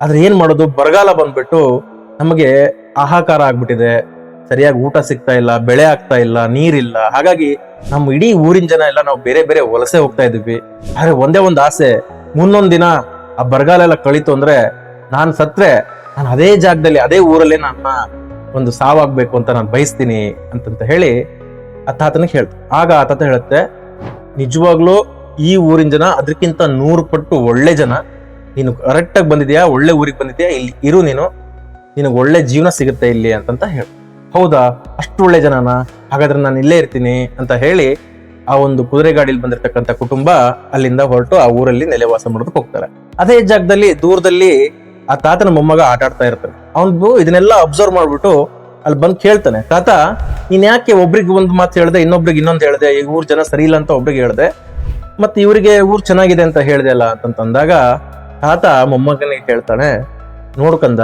ಆದ್ರೆ ಏನ್ ಮಾಡೋದು? ಬರಗಾಲ ಬಂದ್ಬಿಟ್ಟು ನಮಗೆ ಆಹಾಕಾರ ಆಗ್ಬಿಟ್ಟಿದೆ. ಸರಿಯಾಗಿ ಊಟ ಸಿಗ್ತಾ ಇಲ್ಲ, ಬೆಳೆ ಆಗ್ತಾ ಇಲ್ಲ, ನೀರಿಲ್ಲ. ಹಾಗಾಗಿ ನಮ್ಮ ಇಡೀ ಊರಿನ ಜನ ಎಲ್ಲ ನಾವು ಬೇರೆ ಬೇರೆ ವಲಸೆ ಹೋಗ್ತಾ ಇದ್ವಿ ಆದ್ರೆ ಒಂದೇ ಒಂದು ಆಸೆ ಮುಂದೊಂದ್ ದಿನ ಆ ಬರಗಾಲ ಎಲ್ಲ ಕಳೀತು ಅಂದ್ರೆ ನಾನು ಸತ್ರೆ, ನಾನು ಅದೇ ಜಾಗದಲ್ಲಿ, ಅದೇ ಊರಲ್ಲೇ ನನ್ನ ಒಂದು ಸಾವಾಗ್ಬೇಕು ಅಂತ ನಾನು ಬಯಸ್ತೀನಿ ಅಂತಂತ ಹೇಳಿ ಆ ತಾತನಿಗೆ ಹೇಳ್ತು ಆಗ ಆ ತಾತ ಹೇಳುತ್ತೆ, ನಿಜವಾಗ್ಲೂ ಈ ಊರಿನ ಜನ ಅದಕ್ಕಿಂತ ನೂರು ಪಟ್ಟು ಒಳ್ಳೆ ಜನ. ನೀನು ಕರೆಕ್ಟಾಗಿ ಬಂದಿದ್ಯಾ? ಒಳ್ಳೆ ಊರಿಗೆ ಬಂದಿದ್ಯಾ? ಇಲ್ಲಿ ಇರು ನೀನು. ನಿನಗೆ ಒಳ್ಳೆ ಜೀವನ ಸಿಗುತ್ತೆ ಇಲ್ಲಿ ಅಂತಂತ ಹೇಳು. ಹೌದಾ? ಅಷ್ಟು ಒಳ್ಳೆ ಜನನ? ಹಾಗಾದ್ರೆ ನಾನು ಇಲ್ಲೇ ಇರ್ತೀನಿ ಅಂತ ಹೇಳಿ ಆ ಒಂದು ಕುದುರೆ ಗಾಡಿಲಿ ಬಂದಿರತಕ್ಕಂಥ ಕುಟುಂಬ ಅಲ್ಲಿಂದ ಹೊರಟು ಆ ಊರಲ್ಲಿ ನೆಲೆವಾಸ ಮಾಡೋದಕ್ಕೆ ಹೋಗ್ತಾರೆ. ಅದೇ ಜಾಗದಲ್ಲಿ, ದೂರದಲ್ಲಿ ಆ ತಾತನ ಮೊಮ್ಮಗ ಆಟ ಆಡ್ತಾ ಇರ್ತಾನೆ. ಅವನು ಇದನ್ನೆಲ್ಲ ಅಬ್ಸರ್ವ್ ಮಾಡ್ಬಿಟ್ಟು ಅಲ್ಲಿ ಬಂದು ಕೇಳ್ತಾನೆ. ತಾತ, ನೀನ್ ಯಾಕೆ ಒಬ್ರಿಗೆ ಒಂದು ಮಾತು ಹೇಳ್ದೆ, ಇನ್ನೊಬ್ರಿಗೆ ಇನ್ನೊಂದು ಹೇಳ್ದೆ? ಈ ಊರ್ ಜನ ಸರಿ ಇಲ್ಲ ಅಂತ ಒಬ್ರಿಗೆ ಹೇಳ್ದೆ. ಮತ್ತೆ ಇವರಿಗೆ ಊರ್ ಚೆನ್ನಾಗಿದೆ ಅಂತ ಹೇಳ್ದೆ ಅಲ್ಲ ಅಂತಂದಾಗ ತಾತ ಮೊಮ್ಮಗನಿಗೆ ಕೇಳ್ತಾನೆ ನೋಡ್ಕಂದ